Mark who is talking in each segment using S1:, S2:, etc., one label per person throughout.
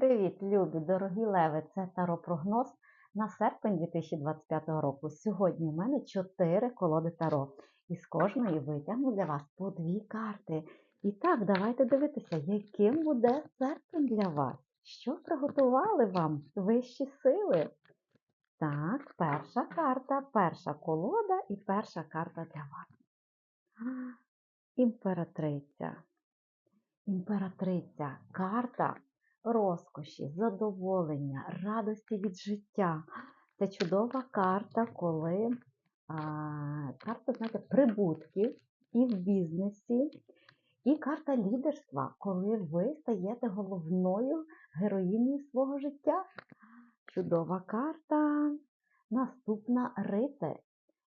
S1: Привіт, любі, дорогі леви! Це Таро-прогноз на серпень 2025 року. Сьогодні у мене 4 колоди Таро. І з кожної витягну для вас по дві карти. І так, давайте дивитися, яким буде серпень для вас. Що приготували вам вищі сили? Так, перша карта, перша колода і перша карта для вас. Імператриця. Імператриця, карта розкоші, задоволення, радості від життя. Це чудова карта, коли а, карта, знаєте, прибутків і в бізнесі, і карта лідерства, коли ви стаєте головною героїнею свого життя. Чудова карта. Наступна рицарь.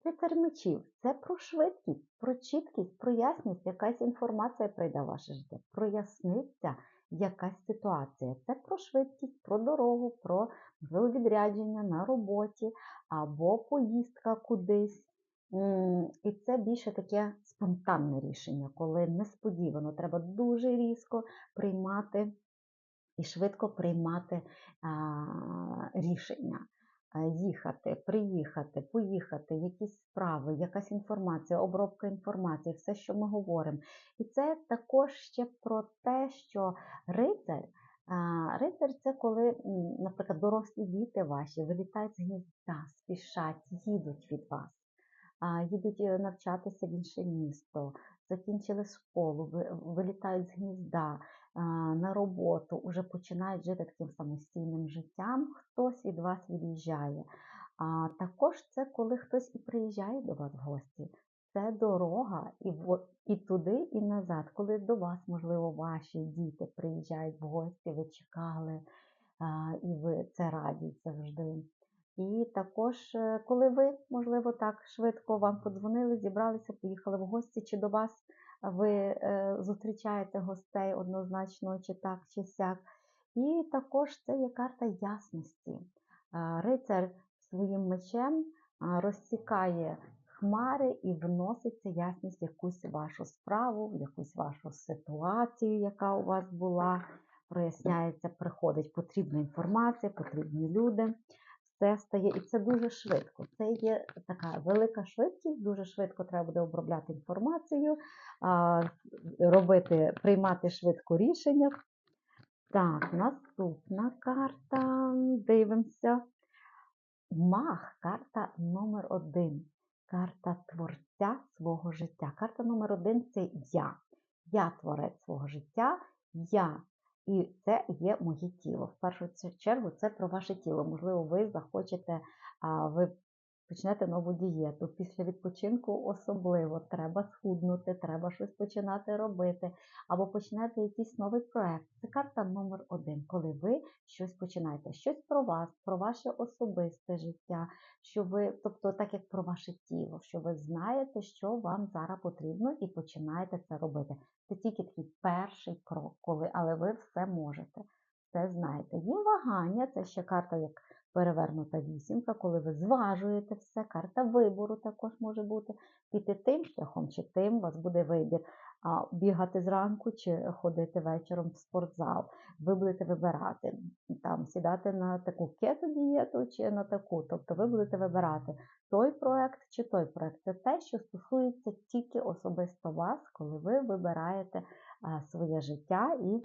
S1: Рицар мечів це про швидкість, про чіткість, про ясність, якась інформація прийде в ваше життя, проясниться якась ситуація. Це про швидкість, про дорогу, про можливо, відрядження на роботі або поїздка кудись. І це більше таке спонтанне рішення, коли несподівано треба дуже різко приймати і швидко приймати рішення. Їхати, приїхати, поїхати, якісь справи, якась інформація, обробка інформації, все, що ми говоримо. І це також ще про те, що рицар, рицар це коли, наприклад, дорослі діти ваші вилітають з гнізда, спішать, їдуть від вас, їдуть е, навчатися в інше місто, закінчили школу, вилітають з гнізда на роботу, вже починають жити таким самостійним життям, хтось від вас від'їжджає. А також це коли хтось і приїжджає до вас в гості. Це дорога і і туди, і назад. Коли до вас, можливо, ваші діти приїжджають в гості, ви чекали, і ви це радість завжди. І також, е, коли ви, можливо, так швидко вам подзвонили, зібралися, поїхали в гості, чи до вас ви е, зустрічаєте гостей однозначно, чи так, чи сяк. І також це є карта ясності. Рицар своїм мечем розсікає хмари і вноситься ясність в якусь вашу справу, в якусь вашу ситуацію, яка у вас була. Проясняється, приходить потрібна інформація, потрібні люди все стає, і це дуже швидко. Це є така велика швидкість, дуже швидко треба буде обробляти інформацію, робити, приймати швидко рішення. Так, наступна карта. Дивимося. Мах, карта номер один. Карта творця свого життя. Карта номер один це я. Я творець свого життя, я і це є моє тіло. В першу чергу це про ваше тіло. Можливо, ви захочете, ви почнете нову дієту. Після відпочинку особливо треба схуднути, треба щось починати робити, або почнете якийсь новий проект. Це карта номер один, коли ви щось починаєте. Щось про вас, про ваше особисте життя, що ви, тобто, так як про ваше тіло, що ви знаєте, що вам зараз потрібно, і починаєте це робити. Це тільки такий перший крок, коли, але ви все можете. Це знаєте. Є вагання, це ще карта як перевернута вісімка, коли ви зважуєте все, карта вибору також може бути. Піти тим шляхом чи тим, у вас буде вибір. А бігати зранку чи ходити вечором в спортзал. Ви будете вибирати, там сідати на таку кетодієту чи на таку. Тобто ви будете вибирати той проект чи той проект. Це те, що стосується тільки особисто вас, коли ви вибираєте своє життя і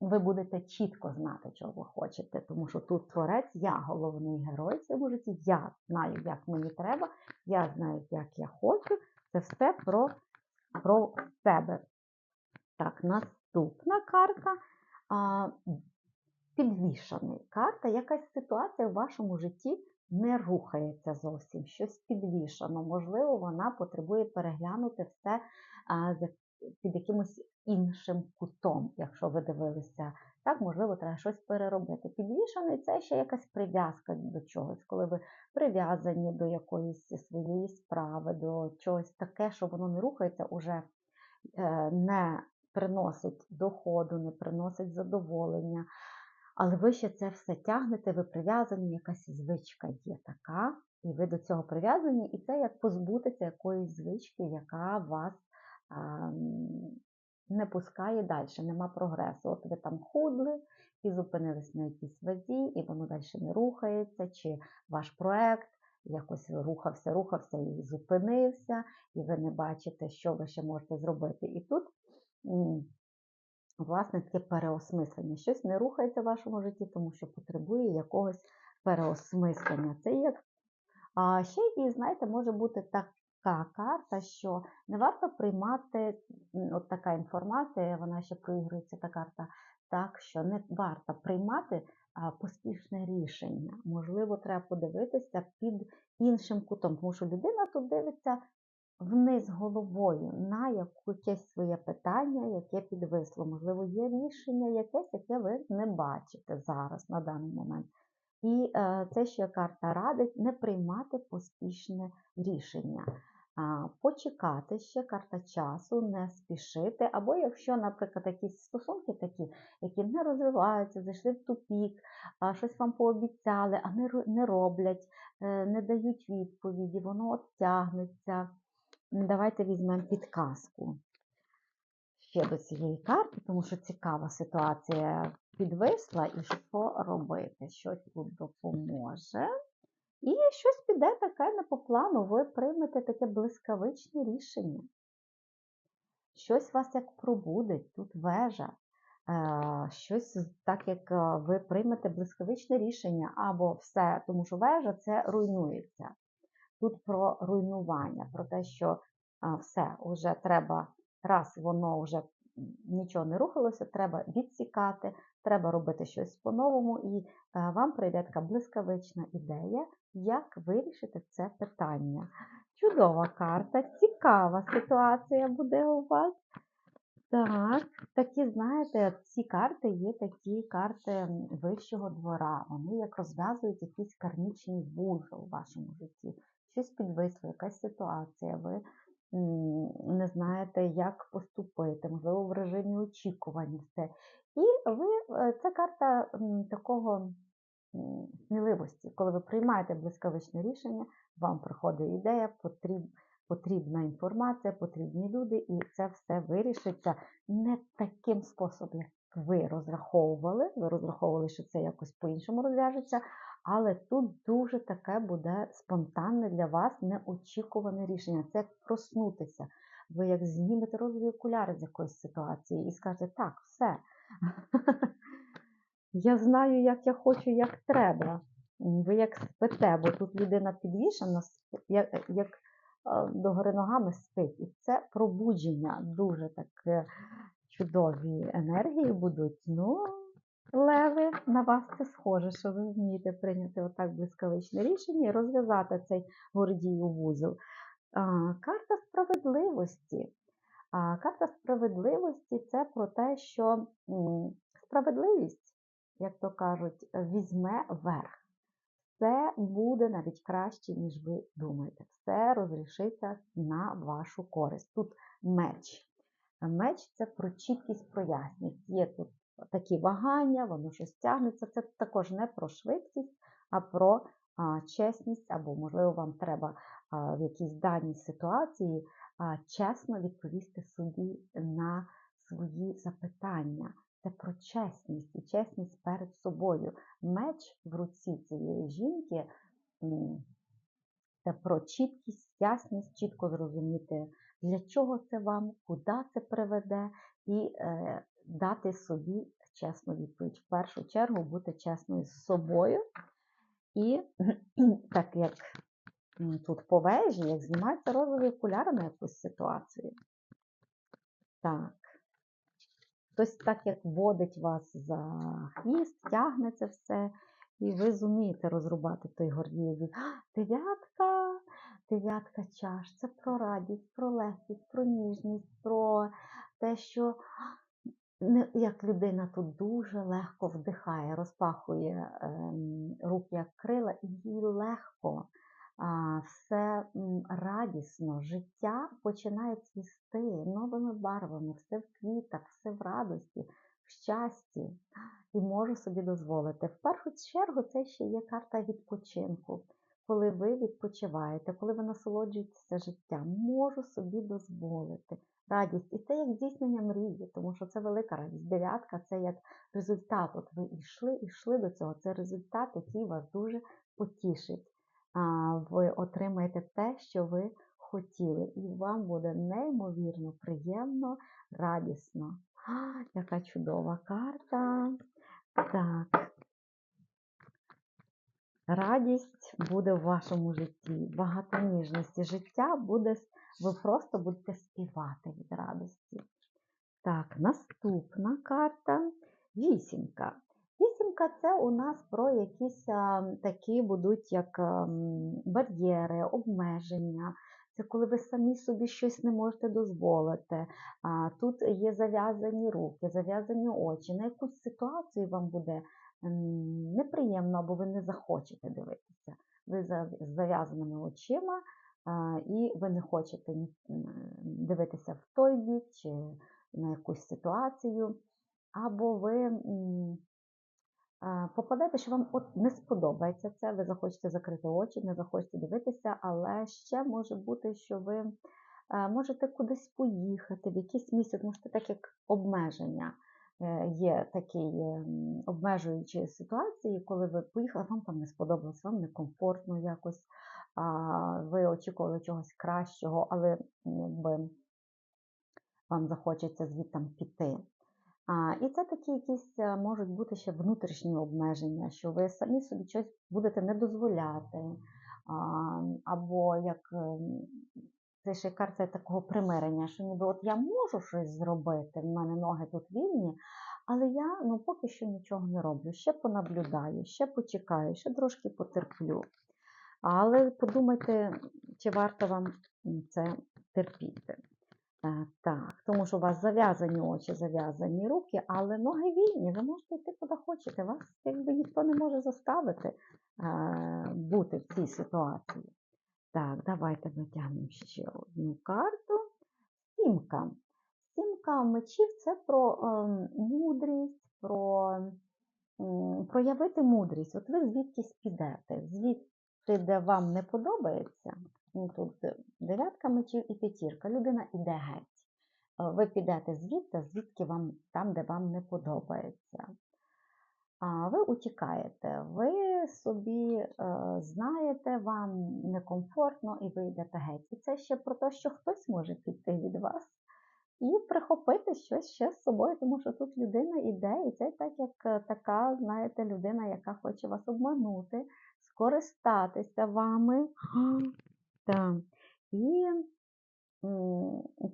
S1: ви будете чітко знати, чого ви хочете, тому що тут творець, я головний герой в цьому житті, я знаю, як мені треба, я знаю, як я хочу. Це все про про себе. Так, наступна карта а, підвішаний. Карта, якась ситуація в вашому житті не рухається зовсім, щось підвішано. Можливо, вона потребує переглянути все а, під якимось іншим кутом, якщо ви дивилися, так, можливо, треба щось переробити. Підвішаний це ще якась прив'язка до чогось, коли ви прив'язані до якоїсь своєї справи, до чогось таке, що воно не рухається, уже е, не приносить доходу, не приносить задоволення. Але ви ще це все тягнете, ви прив'язані, якась звичка є така, і ви до цього прив'язані, і це як позбутися якоїсь звички, яка вас не пускає далі, нема прогресу. От ви там худли і зупинились на якійсь вазі, і воно далі не рухається, чи ваш проект якось рухався, рухався і зупинився, і ви не бачите, що ви ще можете зробити. І тут, власне, таке переосмислення. Щось не рухається в вашому житті, тому що потребує якогось переосмислення. Це є а ще і, знаєте, може бути така карта, що не варто приймати от така інформація, вона ще проігрується та карта, так що не варто приймати поспішне рішення. Можливо, треба подивитися під іншим кутом, тому що людина тут дивиться вниз головою на якесь своє питання, яке підвисло. Можливо, є рішення якесь, яке ви не бачите зараз на даний момент. І е, це ще карта радить не приймати поспішне рішення. Почекати ще карта часу, не спішити. Або якщо, наприклад, якісь стосунки такі, які не розвиваються, зайшли в тупік, щось вам пообіцяли, а не, роблять, е, не дають відповіді, воно от тягнеться. Давайте візьмемо підказку ще до цієї карти, тому що цікава ситуація підвисла, і що робити, що тут допоможе. І щось піде таке не по плану, ви приймете таке блискавичне рішення. Щось вас як пробудить, тут вежа. Е, Щось так, як е, ви приймете блискавичне рішення, або все, тому що вежа це руйнується. Тут про руйнування, про те, що все, вже треба, раз воно вже нічого не рухалося, треба відсікати, треба робити щось по-новому, і е, вам прийде така блискавична ідея, як вирішити це питання. Чудова карта, цікава ситуація буде у вас. Так, такі, знаєте, ці карти є такі карти вищого двора. Вони як розв'язують якийсь кармічний вузол у вашому житті. Щось підвисло, якась ситуація. Ви не знаєте, як поступити, можливо, в режимі очікування все. І ви, е, це карта такого сміливості. Коли ви приймаєте блискавичне рішення, вам приходить ідея, потріб, потрібна інформація, потрібні люди, і це все вирішиться не таким способом, як ви розраховували. Ви розраховували, що це якось по-іншому розв'яжеться, але тут дуже таке буде спонтанне для вас неочікуване рішення. Це як проснутися. Ви як знімете розові окуляри з якоїсь ситуації і скажете, так, все. Я знаю, як я хочу, як треба. Ви як спите, бо тут людина підвішена, як, як е, догори ногами спить. І це пробудження. Дуже таке чудові енергії будуть. Ну, леви, на вас це схоже, що ви вмієте прийняти отак блискавичне рішення і розв'язати цей гордію вузол. Карта справедливості. Карта справедливості це про те, що справедливість, як то кажуть, візьме верх. Все буде навіть краще, ніж ви думаєте. Все розрішиться на вашу користь. Тут меч. Меч це про чіткість, про ясність. Є тут такі вагання, воно щось тягнеться. Це також не про швидкість, а про а, чесність, або, можливо, вам треба а, в якійсь даній ситуації а, чесно відповісти собі на свої запитання. Це про чесність і чесність перед собою. Меч в руці цієї жінки це про чіткість, ясність, чітко зрозуміти, для чого це вам, куди це приведе, і е, дати собі чесну відповідь. В першу чергу бути чесною з собою. І так як тут по вежі, як знімаються розові окуляри на якусь ситуацію. Так. Хтось так як водить вас за хвіст, тягне це все, і ви зумієте розрубати той гордієві. Дев'ятка, дев'ятка чаш. Це про радість, про легкість, про ніжність, про те, що як людина тут дуже легко вдихає, розпахує ем, руки як крила, і їй легко. Все радісно, життя починає цвісти новими барвами, все в квітах, все в радості, в щасті. І можу собі дозволити. В першу чергу це ще є карта відпочинку. коли ви відпочиваєте, коли ви насолоджуєтеся життям, можу собі дозволити радість. І це як здійснення мрії, тому що це велика радість. Дев'ятка це як результат. От ви йшли, йшли до цього. Це результат, який вас дуже потішить. Ви отримаєте те, що ви хотіли, і вам буде неймовірно приємно, радісно. А, яка чудова карта. Так. Радість буде в вашому житті, багато ніжності. Життя буде, ви просто будете співати від радості. Так, наступна карта вісімка. Вісімка це у нас про якісь такі будуть як бар'єри, обмеження. Це коли ви самі собі щось не можете дозволити. Тут є зав'язані руки, зав'язані очі. На якусь ситуацію вам буде неприємно або ви не захочете дивитися. Ви з зав'язаними очима і ви не хочете дивитися в той бік чи на якусь ситуацію, або ви попадете, що вам от не сподобається це, ви захочете закрити очі, не захочете дивитися, але ще може бути, що ви е, можете кудись поїхати, в якесь місце, тому що так як обмеження. е, Є такі ем, обмежуючі ситуації, коли ви поїхали, вам там не сподобалось, вам некомфортно якось, ви очікували чогось кращого, але якби вам захочеться звідти піти. І це такі якісь е, можуть бути ще внутрішні обмеження, що ви самі собі щось будете не дозволяти. Або як ем, це ще карта такого примирення, що ніби от я можу щось зробити, в мене ноги тут вільні, але я ну, поки що нічого не роблю. Ще понаблюдаю, ще почекаю, ще трошки потерплю. Але подумайте, чи варто вам це терпіти. Е, Так, тому що у вас зав'язані очі, зав'язані руки, але ноги вільні, ви можете йти куди хочете. Вас якби ніхто не може заставити е, бути в цій ситуації. Так, давайте витягнемо ще одну карту. Сімка. Сімка мечів це про ем, мудрість, про м, проявити мудрість. От ви звідкись підете, звідти, де вам не подобається, тут дев'ятка мечів і п'ятірка, людина іде геть. Е, Ви підете звідти, звідки вам там, де вам не подобається. А ви утікаєте, ви собі е, знаєте, вам некомфортно і ви йдете геть. І це ще про те, що хтось може піти від вас і прихопити щось ще з собою, тому що тут людина іде, і це так як е, така, знаєте, людина, яка хоче вас обманути, скористатися вами. Так. І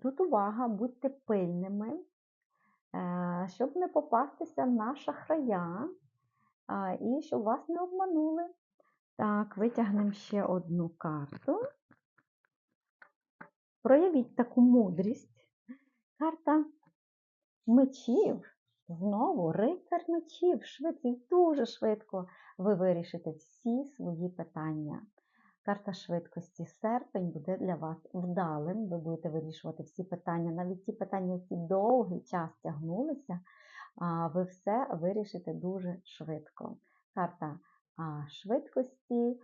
S1: тут увага, будьте пильними, е, щоб не попастися на шахрая і щоб вас не обманули. Так, витягнемо ще одну карту. Проявіть таку мудрість. Карта мечів. Знову рицар мечів, швидкість, дуже швидко ви вирішите всі свої питання. Карта швидкості серпень буде для вас вдалим. Ви будете вирішувати всі питання, навіть ті питання, які довгий час тягнулися, ви все вирішите дуже швидко. Карта швидкості,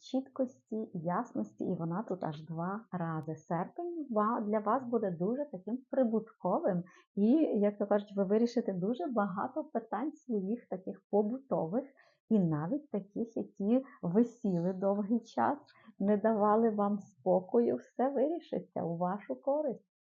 S1: чіткості, ясності, і вона тут аж два рази. Серпень для вас буде дуже таким прибутковим, і, як то кажуть, ви вирішите дуже багато питань своїх таких побутових, і навіть таких, які висіли довгий час, не давали вам спокою, все вирішиться у вашу користь.